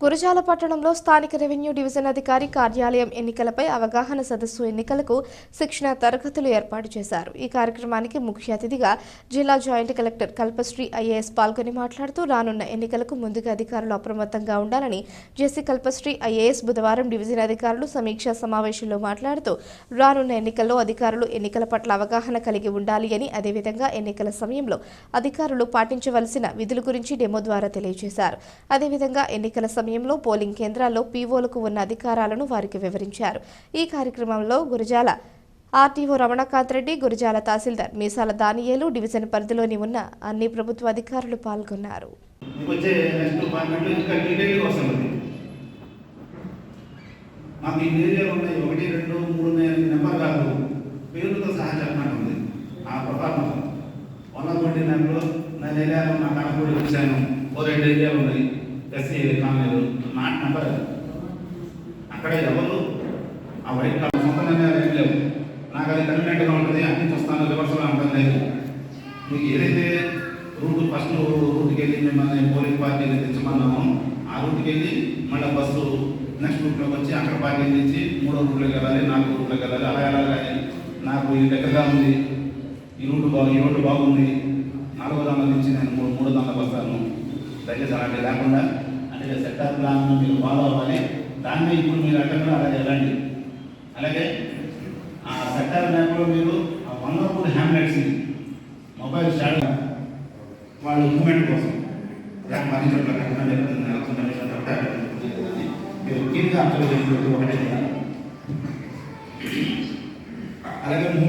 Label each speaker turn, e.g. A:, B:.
A: గురజాల పట్టణంలో స్థానిక revenue division అధికారి కార్యాలయం ఎన్నికలపై అవగాహన సదస్సు ఎన్నికలకు శిక్షణ తరగతులు ఏర్పాటు చేశారు. ఈ కార్యక్రమానికి ముఖ్య అతిథిగా జిల్లా జాయింట్ కలెక్టర్ కల్పశ్రీ ఐఏఎస్ పాల్గొని మాట్లాడుతూ రానున్న ఎన్నికలకు ముందుగా అధికారులు అప్రమత్తంగా ఉండాలని జెసి కల్పశ్రీ ఐఏఎస్ బుధవారం డివిజన్ అధికారులు సమీక్షా సమావేశంలో మాట్లాడుతూ రానున్న ఎన్నికల్లో అధికారులు ఎన్నికల పట్ల అవగాహన కలిగి ఉండాలి అని అదేవిధంగా ఎన్నికల సమయంలో అధికారులు పాటించవలసిన విధుల గురించి డెమో ద్వారా తెలియజేశారు. అదేవిధంగా ఎన్నికల సమయంలో పోలింగ్ కేంద్రాల్లో పీఓలకు ఉన్న అధికారాలను వారికి వివరించారు. ఈ కార్యక్రమంలో గురజాల ఆర్టీఓ రమణకాంత్ రెడ్డి గురజాల తహసీల్దార్ మీసాల దానియేలు డివిజన్ పరిధిలోని ఉన్న అన్ని ప్రభుత్వ అధికారులు పాల్గొన్నారు.
B: ఉన్నాయి. నెంబర్ అక్కడ ఎవరు? ఆ వైట్ కార్డు సొంత నిర్ణయాలు లేవు నాకు అది కన్వీనెంట్గా ఉంటుంది అన్ని చూస్తాను రివర్స్లో ఉంటుంది లేదు. మీకు ఏదైతే రూట్ ఫస్ట్ రూట్కి వెళ్ళి మిమ్మల్ని పోలింగ్ పార్టీని తెచ్చమన్నామో ఆ రూట్కి వెళ్ళి మళ్ళీ బస్సు నెక్స్ట్ రూట్లోకి వచ్చి అక్కడ పార్టీ తెచ్చి మూడో రూట్లోకి వెళ్ళాలి నాలుగో రూట్లోకి వెళ్ళాలి అలా వెళ్ళాలి నాకు ఇది దగ్గరగా ఉంది. ఈ రూట్ బాగు ఈ రూట్ బాగుంది. నాలుగో దాంట్లో నుంచి నేను మూడు మూడో దానికి వస్తాను. దయచేసి అలాంటి లేకుండా మీరు సెక్టార్ ప్లాన్ మీరు ఫాలో అవ్వాలి దాన్ని ఇప్పుడు మీరు అక్కడ అలాగే వెళ్ళండి అలాగే ఆ సెక్టార్ మ్యాప్లో మీరు ఆ వండర్ఫుల్ హ్యాండ్లెట్స్ మొబైల్ స్టార్ట్ వాళ్ళ మూమెంట్ కోసం పది చోట్ల అలాగే